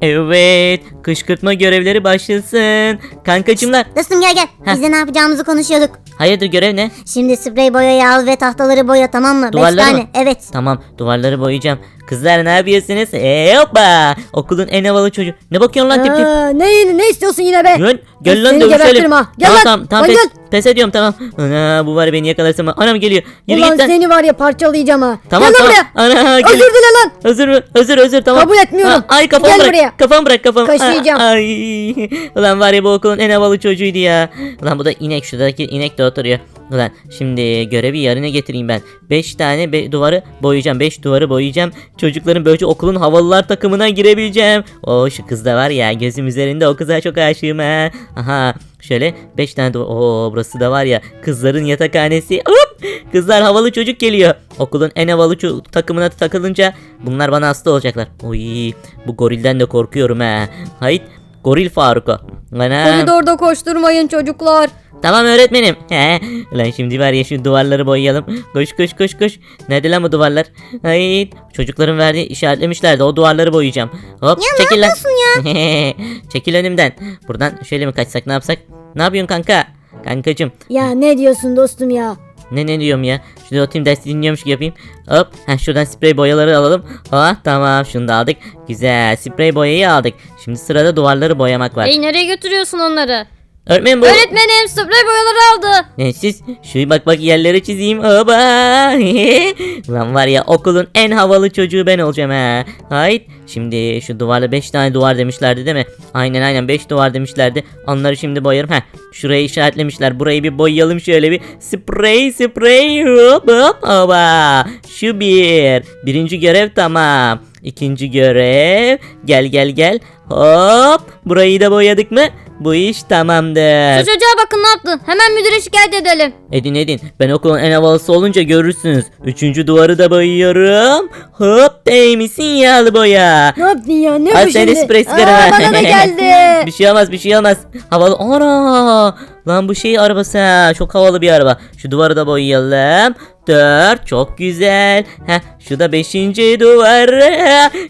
Evet, kışkırtma görevleri başlasın. Kankacımlar, Dostum gel gel. Heh. Biz de ne yapacağımızı konuşuyorduk. hayırdır görev ne? Şimdi sprey boyayı al ve tahtaları boya tamam mı? Beş Duvarları tane. mı? Evet. Tamam, duvarları boyayacağım. Kızlar ne yapıyorsunuz? Ee, hoppa! Okulun en havalı çocuğu. Ne bakıyorsun lan tip tip? Aa, ne, ne istiyorsun yine be? Gel, gel lan Seni dövüşelim. gebertirim ha. Gel tamam, lan, tamam, tamam lan pes, pes ediyorum tamam. Ana bu var beni yakalarsam. Anam geliyor. Yürü Ulan git lan. seni var ya parçalayacağım ha. Tamam Gel lan tamam. buraya. Ana gel. Özür dile lan. Özür mü? Özür özür tamam. Kabul etmiyorum. Ha, ay kafamı Gel bırak. buraya. Kafamı bırak kafamı. Kaşıyacağım. Ay. Ulan var ya bu okulun en havalı çocuğuydu ya. Ulan bu da inek şuradaki inek de oturuyor. Ulan şimdi görevi yarına getireyim ben. 5 tane be- duvarı boyayacağım. 5 duvarı boyayacağım. Çocukların böylece okulun havalılar takımına girebileceğim. O şu kız da var ya gözüm üzerinde o kıza çok aşığım ha. Aha şöyle 5 tane duvar. Oo burası da var ya kızların yatakhanesi. Hop! Kızlar havalı çocuk geliyor. Okulun en havalı takımına takılınca bunlar bana hasta olacaklar. Uy bu gorilden de korkuyorum ha. Hayt goril Faruk'u. Ana. Koridorda koşturmayın çocuklar. Tamam öğretmenim. He. Lan şimdi var ya şu duvarları boyayalım. Koş koş koş koş. Nerede lan bu duvarlar? Hayır. Çocukların verdiği işaretlemişlerdi. O duvarları boyayacağım. Hop Ya çekil ne lan. yapıyorsun ya? çekil önümden. Buradan şöyle mi kaçsak ne yapsak? Ne yapıyorsun kanka? Kankacım. Ya ne diyorsun dostum ya? Ne ne diyorum ya? Şurada oturayım dersi dinliyormuş gibi yapayım. Hop. Ha şuradan sprey boyaları alalım. Ha tamam şunu da aldık. Güzel. Sprey boyayı aldık. Şimdi sırada duvarları boyamak var. Hey nereye götürüyorsun onları? Öğretmenim bu. Öğretmenim sprey boyaları aldı. Ne siz? Şu bak bak yerlere çizeyim. Oba. Lan var ya okulun en havalı çocuğu ben olacağım ha. Hayt. Şimdi şu duvarda 5 tane duvar demişlerdi değil mi? Aynen aynen 5 duvar demişlerdi. Onları şimdi boyarım. Heh. Şurayı işaretlemişler. Burayı bir boyayalım şöyle bir. Sprey sprey hop hop oba. Şu bir. Birinci görev tamam. İkinci görev. Gel gel gel. Hop. Burayı da boyadık mı? Bu iş tamamdır. Şu çocuğa bakın ne yaptı. Hemen müdüre şikayet edelim. Edin edin. Ben okulun en havalısı olunca görürsünüz. Üçüncü duvarı da boyuyorum. Hop değmişsin yağlı boya. Ne yaptın ya? Ne Al bu sen şimdi? sprey sigara. Aa, bana da geldi. bir şey olmaz bir şey olmaz. Havalı. Ana! Lan bu şey arabası ha. Çok havalı bir araba. Şu duvarı da boyayalım. Dört. Çok güzel. Heh, şu da beşinci duvar.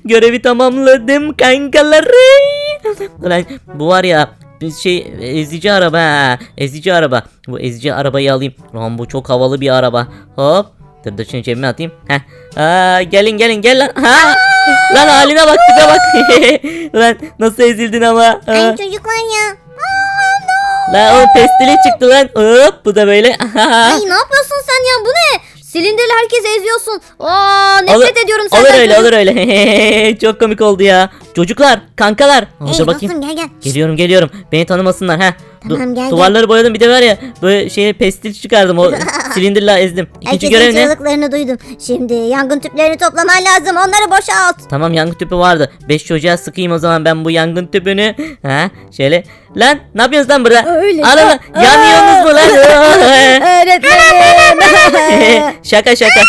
Görevi tamamladım kankalarım. Lan bu var ya şey ezici araba ha. Ezici araba. Bu ezici arabayı alayım. Lan bu çok havalı bir araba. Hop. Dur dur şunu cebime atayım. Heh. Aa, gelin gelin gel lan. Ha. lan haline bak tipe bak. lan nasıl ezildin ama. Ay çocuklar ya. Lan o pestili çıktı lan. Hop bu da böyle. Ay ne yapıyorsun sen ya bu ne? Silindirle herkesi eziyorsun. Aa nefret ediyorum senden. olur öyle olur öyle. Çok komik oldu ya. Çocuklar, kankalar. Aa, Hey bakayım. dostum gel gel. Geliyorum geliyorum. Beni tanımasınlar ha. Tamam, gel. Duvarları boyadım bir de var ya böyle şeye pestil çıkardım o silindirle ezdim. İkinci görev ne? çığlıklarını duydum. Şimdi yangın tüplerini toplaman lazım. Onları boşalt. Tamam yangın tüpü vardı. Beş çocuğa sıkayım o zaman ben bu yangın tüpünü. Ha şöyle. Lan ne yapıyorsunuz lan burada? Öyle. Ana lan yanıyorsunuz mu lan? Öğretmenim. şaka şaka.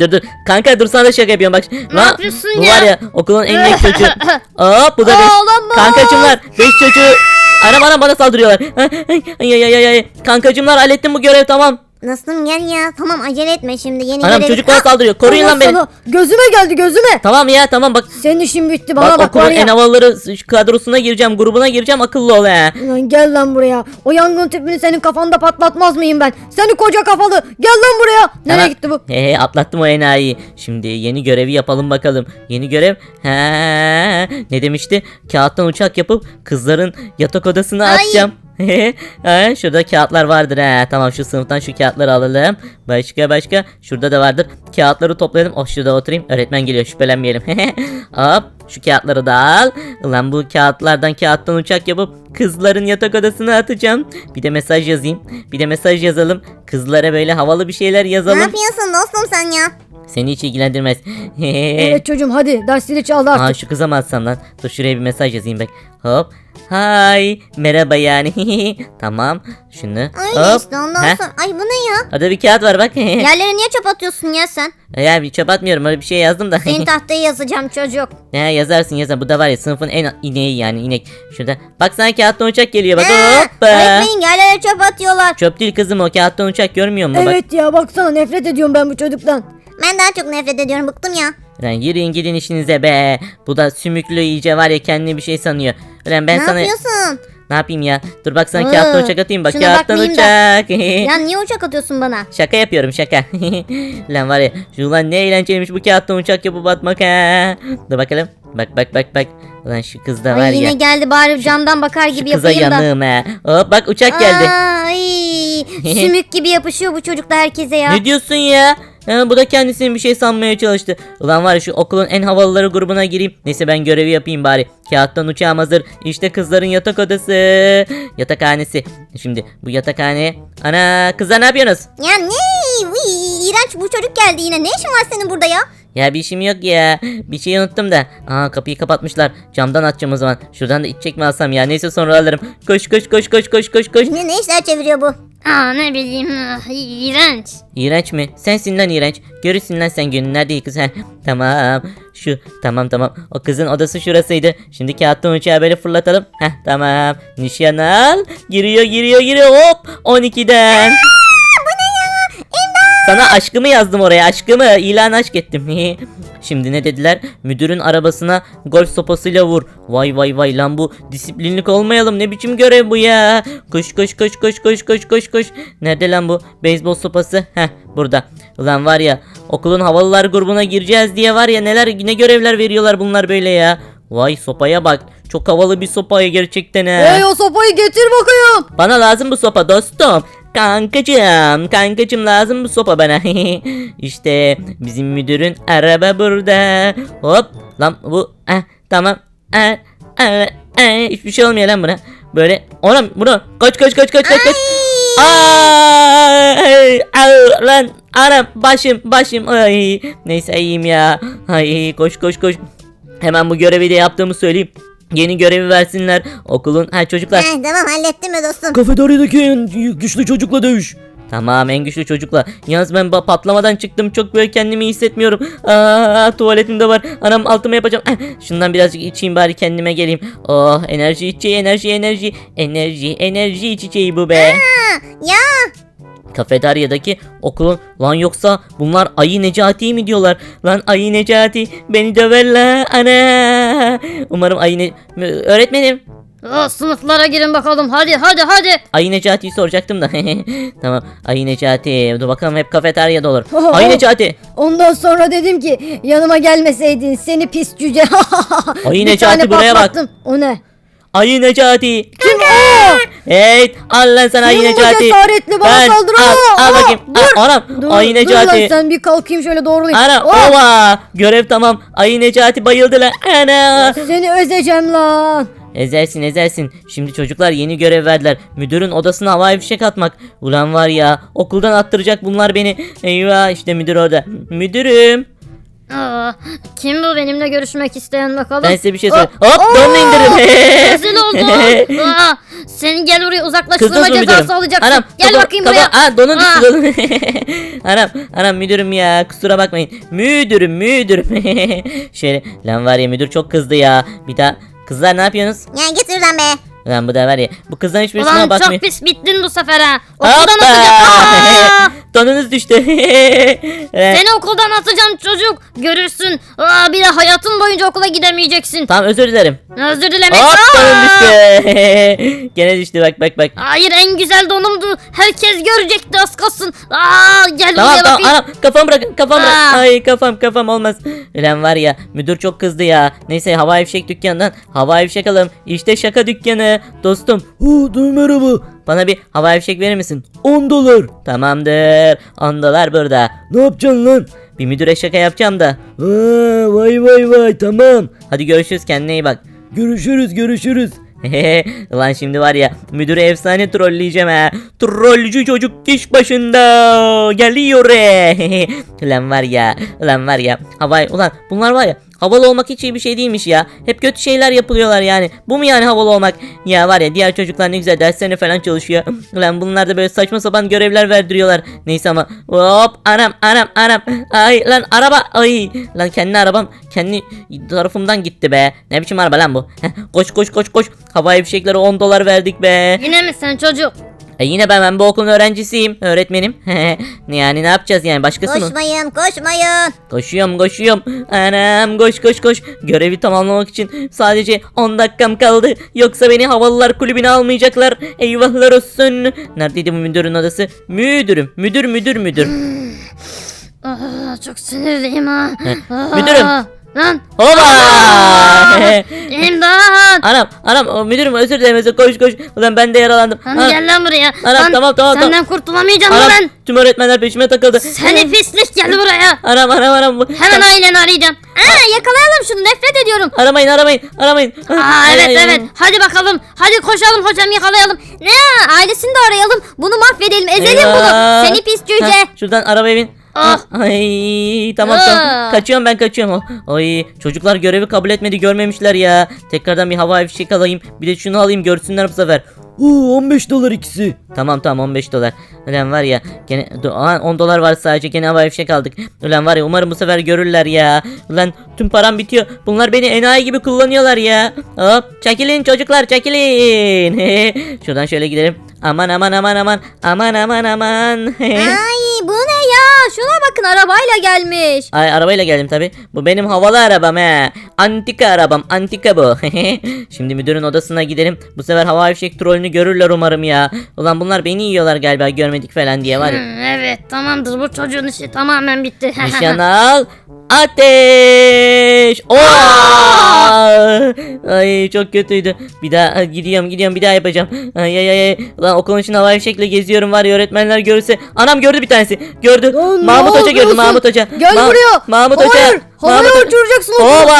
Dur dur. Kanka dur sana da şaka yapıyorum bak. Ne yapıyorsun bu ya? var ya okulun en iyi çocuğu. Hop bu da beş. olamaz. Kankacımlar beş çocuğu. Anam anam bana saldırıyorlar. Ay ay ay ay. Kankacımlar hallettim bu görev tamam. Dostum gel ya. Tamam acele etme şimdi. Yeni Anam görevi- çocuk bana saldırıyor. Koruyun lan beni. Sana Gözüme geldi gözüme. Tamam ya tamam bak. Senin işin bitti bana Bak, bak, okulun var en havalıları kadrosuna gireceğim, grubuna gireceğim. Akıllı ol he. Lan gel lan buraya. O yangın tüpünü senin kafanda patlatmaz mıyım ben? Seni koca kafalı. Gel lan buraya. Nereye Tamam. gitti bu? He he atlattım o enayiyi. Şimdi yeni görevi yapalım bakalım. Yeni görev. He ne demişti? Kağıttan uçak yapıp kızların yatak odasına Ay. atacağım. ha, şurada kağıtlar vardır ha. Tamam şu sınıftan şu kağıtları alalım. Başka başka. Şurada da vardır. Kağıtları toplayalım. Oh şurada oturayım. Öğretmen geliyor şüphelenmeyelim. Hop şu kağıtları da al. Ulan bu kağıtlardan kağıttan uçak yapıp kızların yatak odasına atacağım. Bir de mesaj yazayım. Bir de mesaj yazalım. Kızlara böyle havalı bir şeyler Ne yazalım. yapıyorsun dostum sen ya? Seni hiç ilgilendirmez. Evet çocuğum hadi dersleri çaldı artık. Aa şu kıza mı atsam lan? Dur şuraya bir mesaj yazayım bak. Hop. Hay. Merhaba yani. tamam. Şunu. Öyle Hop. işte ondan Heh. sonra. Ay bu ne ya? Orada bir kağıt var bak. Yerlere niye çöp atıyorsun ya sen? ya bir çöp atmıyorum öyle bir şey yazdım da. Senin tahtayı yazacağım çocuk. ya yazarsın yazar. Bu da var ya sınıfın en ineği yani inek. Şurada. Bak sana kağıttan uçak geliyor bak. Ee, Hoppa. Öğretmenim yerlere çöp atıyorlar. Çöp değil kızım o kağıttan uçak görmüyor musun? Bak. Evet ya baksana nefret ediyorum ben bu çocuktan. Ben daha çok nefret ediyorum bıktım ya. Lan yürüyün gidin işinize be. Bu da sümüklü iyice var ya kendini bir şey sanıyor. Lan ben ne sana yapıyorsun? ne yapayım ya? Dur bak sana Hı, kağıttan uçak atayım bak şuna kağıttan bakmayayım uçak. Ya niye uçak atıyorsun bana? Şaka yapıyorum şaka. lan var ya şu lan ne eğlenceliymiş bu kağıttan uçak yapıp atmak ha. Dur bakalım. Bak bak bak bak. Lan şu kız da var Ay yine ya. geldi bari camdan bakar gibi kıza yapayım da. yanığım. Hop bak uçak geldi. Ay sümük gibi yapışıyor bu çocuk da herkese ya. Ne diyorsun ya? Ha, bu da kendisini bir şey sanmaya çalıştı. Ulan var şu okulun en havalıları grubuna gireyim. Neyse ben görevi yapayım bari. Kağıttan uçağım hazır. İşte kızların yatak odası. Yatakhanesi. Şimdi bu yatakhaneye. Ana kızlar ne yapıyorsunuz? Ya ne? Uy, iğrenç bu çocuk geldi yine. Ne işin var senin burada ya? Ya bir işim yok ya. Bir şey unuttum da. Aa kapıyı kapatmışlar. Camdan açacağım o zaman. Şuradan da içecek mi alsam ya? Neyse sonra alırım. Koş koş koş koş koş koş koş. Ne, ne işler çeviriyor bu? Aa ne bileyim ah, iğrenç. İğrenç mi? Sensin lan iğrenç. Görürsün lan sen günün nerede kız ha? Tamam. Şu tamam tamam. O kızın odası şurasıydı. Şimdi kağıttan uçağı böyle fırlatalım. Heh tamam. Nişan al. Giriyor giriyor giriyor hop. 12'den. Sana aşkımı yazdım oraya aşkımı ilan aşk ettim. Şimdi ne dediler? Müdürün arabasına golf sopasıyla vur. Vay vay vay lan bu disiplinlik olmayalım ne biçim görev bu ya. Koş koş koş koş koş koş koş koş. Nerede lan bu beyzbol sopası? Heh burada. Ulan var ya okulun havalılar grubuna gireceğiz diye var ya neler ne görevler veriyorlar bunlar böyle ya. Vay sopaya bak. Çok havalı bir sopaya gerçekten ha. Hey o sopayı getir bakayım. Bana lazım bu sopa dostum. Kankacım, kankacım lazım bu sopa bana. işte bizim müdürün araba burada. Hop lan bu eh, tamam. Eh, eh, eh, hiçbir şey olmuyor lan buna. Böyle oğlum bunu kaç kaç kaç kaç kaç kaç. Ay, ay, lan anam başım başım ay. Neyse iyiyim ya. Ay koş koş koş. Hemen bu görevi de yaptığımı söyleyeyim. Yeni görevi versinler. Okulun ha çocuklar. Heh, tamam hallettim mi dostum? Kafeteryadaki en güçlü çocukla dövüş. Tamam en güçlü çocukla. Yalnız ben patlamadan çıktım. Çok böyle kendimi iyi hissetmiyorum. Aa, tuvaletim de var. Anam altıma yapacağım. Şundan birazcık içeyim bari kendime geleyim. Oh enerji içeceği enerji enerji. Enerji enerji içeceği bu be. Ya Kafeteryadaki okulun lan yoksa bunlar Ayı Necati mi diyorlar? Lan Ayı Necati beni döver la ana. Umarım Ayı ne... Öğretmenim. Aa, sınıflara girin bakalım hadi hadi hadi. Ayı Necati'yi soracaktım da. tamam. Ayı Necati. Dur bakalım hep kafeteryada olur. Ayı Necati. Ondan sonra dedim ki yanıma gelmeseydin seni pis cüce. Ay Bir Necati, tane buraya bak. patlattım. O ne? Ayı Necati. Kim o? Hey al lan sana Ayı Kim bu Necati. cesaretli bana Ben- saldırı? Al, al Aa, bakayım. dur. Aa, Anam. Dur, Ayı dur lan Necati. sen bir kalkayım şöyle doğrulayayım. Ana Oh, ova. Görev tamam. Ayı Necati bayıldı lan. Ana. Seni özeceğim lan. Ezersin ezersin. Şimdi çocuklar yeni görev verdiler. Müdürün odasına havai fişek atmak. Ulan var ya okuldan attıracak bunlar beni. Eyvah işte müdür orada. Müdürüm. Aa, kim bu benimle görüşmek isteyen bakalım. Ben size bir şey söyleyeyim. Hop donla indirim. Rezil oldu. Aa, sen gel buraya uzaklaştırma Kızdınız mı cezası müdürüm? alacaksın. Anam, gel kafa- bakayım kafa- buraya. Aa, donun Aa. donun. anam, anam müdürüm ya kusura bakmayın. Müdürüm müdürüm. Şöyle lan var ya müdür çok kızdı ya. Bir daha kızlar ne yapıyorsunuz? ya git şuradan be. Lan bu da var ya bu kızdan hiçbirisine Ulan bakmıyor. çok pis bittin bu sefer ha. Okuldan Hoppa! atacağım. Aa! Donunuz düştü. Seni okuldan atacağım çocuk. Görürsün. Aa, bir de hayatın boyunca okula gidemeyeceksin. tamam özür dilerim. Özür dilemek. Hop Aa! donum düştü. Gene düştü bak bak bak. Hayır en güzel donumdu. Herkes görecekti az kalsın. Aa, gel Tamam buraya tamam bakayım. anam kafam bırakın kafam bırak. Aa. Ay kafam kafam olmaz. Ulan var ya müdür çok kızdı ya. Neyse havai fişek dükkanından havai fişek alalım. İşte şaka dükkanı. Dostum dur merhaba. bana bir havai fişek verir misin? 10 dolar. Tamamdır. 10 dolar burada. Ne yapacaksın lan? Bir müdüre şaka yapacağım da. Ha, vay vay vay tamam. Hadi görüşürüz kendine iyi bak. Görüşürüz görüşürüz. Ulan şimdi var ya müdürü efsane trolleyeceğim ha. Trollcü çocuk iş başında geliyor. ulan var ya ulan var ya havai ulan bunlar var ya havalı olmak hiç iyi bir şey değilmiş ya. Hep kötü şeyler yapılıyorlar yani. Bu mu yani havalı olmak? Ya var ya diğer çocuklar ne güzel derslerine falan çalışıyor. Ulan bunlar da böyle saçma sapan görevler verdiriyorlar. Neyse ama hop anam anam anam. Ay lan araba ay. Lan kendi arabam kendi tarafımdan gitti be. Ne biçim araba lan bu? Heh, koş koş koş koş. Havai fişeklere 10 dolar verdik be. Yine mi sen çocuk? E yine ben, ben bu okulun öğrencisiyim. Öğretmenim. yani ne yapacağız yani başkası mı? Koşmayın koşmayın. Koşuyorum koşuyorum. Anam koş koş koş. Görevi tamamlamak için sadece 10 dakikam kaldı. Yoksa beni havalılar kulübüne almayacaklar. Eyvahlar olsun. Neredeydi bu müdürün odası? Müdürüm. Müdür müdür müdür. Aa, çok sinirliyim ha. Aa, müdürüm. Lan Hola! imdat. anam anam müdürüm özür dilerim özür koş koş. Ulan ben de yaralandım. Lan Anam, gel lan buraya. Anam, Lan, tamam, tamam, Senden kurtulamayacağım anam, ben. tüm öğretmenler peşime takıldı. Seni pislik gel buraya. Anam anam anam. Hemen aileni arayacağım. Aa, yakalayalım şunu nefret ediyorum. Aramayın aramayın aramayın. Aa, Ay, evet ay, ay. evet hadi bakalım. Hadi koşalım hocam yakalayalım. Ne ailesini de arayalım. Bunu mahvedelim ezelim Eyvah. bunu. Seni pis cüce. Heh, şuradan arabaya bin. Ah. Ay tamam tamam. Ah. Kaçıyorum ben kaçıyorum. Ay çocuklar görevi kabul etmedi görmemişler ya. Tekrardan bir hava fişek alayım. Bir de şunu alayım görsünler bu sefer. Oo 15 dolar ikisi. Tamam tamam 15 dolar. Ulan var ya gene Aa, 10 dolar var sadece gene havai fişek aldık. Ulan var ya umarım bu sefer görürler ya. Ulan tüm param bitiyor. Bunlar beni enayi gibi kullanıyorlar ya. Hop çekilin çocuklar çekilin. Şuradan şöyle gidelim. Aman aman aman aman. Aman aman aman. Ay bu ne? Şuna bakın arabayla gelmiş. Ay arabayla geldim tabi. Bu benim havalı arabam he. Antika arabam. Antika bu. Şimdi müdürün odasına gidelim. Bu sefer havai fişek trolünü görürler umarım ya. Ulan bunlar beni yiyorlar galiba görmedik falan diye var ya. Hı, evet tamamdır bu çocuğun işi tamamen bitti. Nişan al. Ateş! Oo! Ay çok kötüydü. Bir daha gidiyorum gidiyorum bir daha yapacağım. Ay ay ay. Lan okulun içinde havai fişekle geziyorum var ya öğretmenler görürse. Anam gördü bir tanesi. Gördü. Lan ne Mahmut Hoca gördü? Mahmut Hoca. Gel Ma- buraya. Mahmut Hayır, Hoca. Havaya Hoca. uçuracaksın okulu. Oba!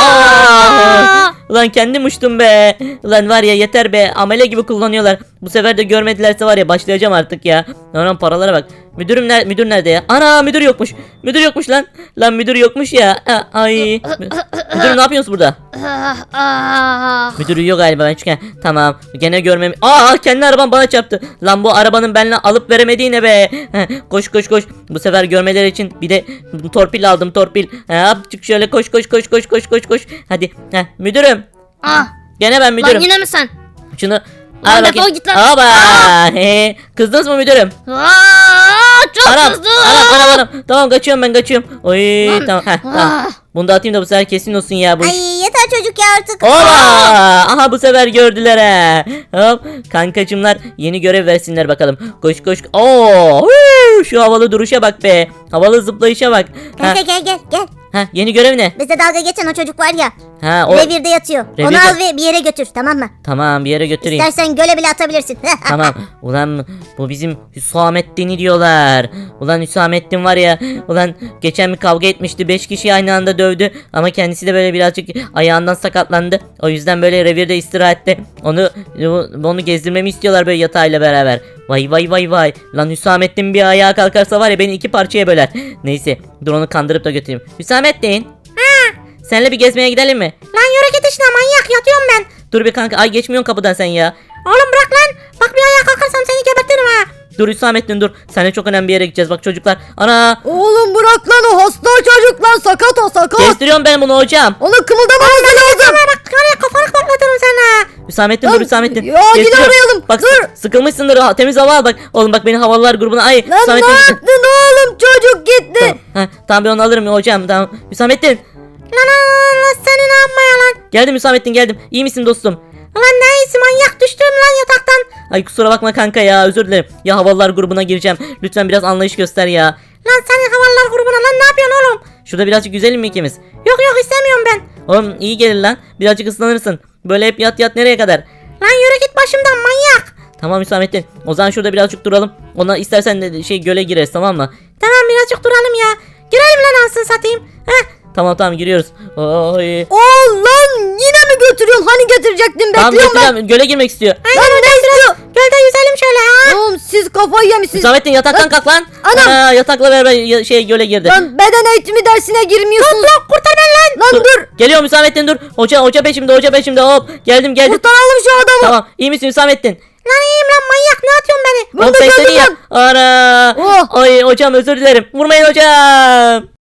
Aa! Ulan kendim uçtum be. Ulan var ya yeter be. Amele gibi kullanıyorlar. Bu sefer de görmedilerse var ya başlayacağım artık ya. Anam paralara bak. Müdürüm nerede? Müdür nerede ya? Ana müdür yokmuş. Müdür yokmuş lan. Lan müdür yokmuş ya. Ay. Mü- Müdürüm ne yapıyorsunuz burada? Ah, ah. Müdür uyuyor galiba ben çıkan. Tamam. Gene görmem. Aa kendi arabam bana çarptı. Lan bu arabanın benimle alıp veremediği ne be? Heh, koş koş koş. Bu sefer görmeleri için bir de torpil aldım torpil. Hop şöyle koş koş koş koş koş koş koş. Hadi. Heh, müdürüm. Ah, Gene ben müdürüm. lan yine mi sen? Şunu Lan al defol bakayım. git lan. Aba. Kızdınız mı müdürüm? Aa, çok Anam, kızdı. anam, anam, anam. Tamam kaçıyorum ben kaçıyorum. Oy, Lan, tamam. Heh, tamam. Bunu da atayım da bu sefer kesin olsun ya bu iş. Ay artık. Ola! Aha bu sefer gördüler ha. Hop kankacımlar yeni görev versinler bakalım. Koş koş. Oo! huu, Şu havalı duruşa bak be. Havalı zıplayışa bak. Ha, gel gel gel. Ha, yeni görev ne? Bize dalga geçen o çocuk var ya. Ha o Revirde yatıyor. Revirde- Onu al ve bir yere götür tamam mı? tamam bir yere götüreyim. İstersen göle bile atabilirsin. tamam. Ulan bu bizim Hüsamettin'i diyorlar. Ulan Hüsamettin var ya. Ulan geçen bir kavga etmişti. 5 kişi aynı anda dövdü. Ama kendisi de böyle birazcık ayağından sakatlandı. O yüzden böyle revirde istirahatte. Onu onu gezdirmemi istiyorlar böyle yatağıyla beraber. Vay vay vay vay. Lan Hüsamettin bir ayağa kalkarsa var ya beni iki parçaya böler. Neyse dur onu kandırıp da götüreyim. Hüsamettin. Senle bir gezmeye gidelim mi? Lan yürü git işine manyak yatıyorum ben. Dur bir kanka ay geçmiyorsun kapıdan sen ya. Oğlum bırak lan. Bak bir ayağa kalkarsam seni gebertirim ha. Dur Hüsamettin dur. Seninle çok önemli bir yere gideceğiz bak çocuklar. Ana Oğlum bırak lan o hasta çocuk lan sakat o sakat. gezdiriyorum ben bunu hocam. Onu kımıldamaması lazım. Bak kafanı patlatırım. Hüsamettin dur Lan, Hüsamettin. ya yine Gezdiriyorum. arayalım. Bak Dur. sık- sıkılmışsındır ha, temiz hava al bak. Oğlum bak beni havalılar grubuna ay Lan ne Hüsamettin yaptın oğlum çocuk gitti. Tamam, ha, tamam ben onu alırım hocam tamam. Hüsamettin. Lan Allah seni ne yapmaya lan? Geldim Hüsamettin geldim. İyi misin dostum? Lan neyse manyak düştüm lan yataktan. Ay kusura bakma kanka ya özür dilerim. Ya havalılar grubuna gireceğim. Lütfen biraz anlayış göster ya. Lan sen havalılar grubuna lan ne yapıyorsun oğlum? Şurada birazcık güzelim mi ikimiz? Yok yok istemiyorum ben. Oğlum iyi gelir lan. Birazcık ıslanırsın. Böyle hep yat yat nereye kadar? Lan yürü git başımdan manyak. Tamam Hüsamettin. O zaman şurada birazcık duralım. Ona istersen de şey göle gireriz tamam mı? Tamam birazcık duralım ya. Girelim lan alsın satayım. Heh. Tamam tamam giriyoruz. Oy. Oo lan yine mi götürüyorsun? Hani getirecektin Tamam bekliyorum ben. Göle girmek istiyor. Lan ne istiyor? Gölde yüzelim şöyle ha. Oğlum siz kafayı yemişsiniz. Hüsamettin yataktan kalk lan. Anam. Aa, yatakla beraber ya- şey göle girdi. Lan beden eğitimi dersine girmiyorsunuz. Beni lan. Lan dur. Geliyorum Hüsamettin dur. Hoca hoca peşimde hoca peşimde hop. Geldim geldim. Kurtaralım şu adamı. Tamam iyi misin Hüsamettin? Lan iyiyim lan manyak ne atıyorsun beni? Sen gördüm seni ya. lan. Ana. Oh. Ay hocam özür dilerim. Vurmayın hocam.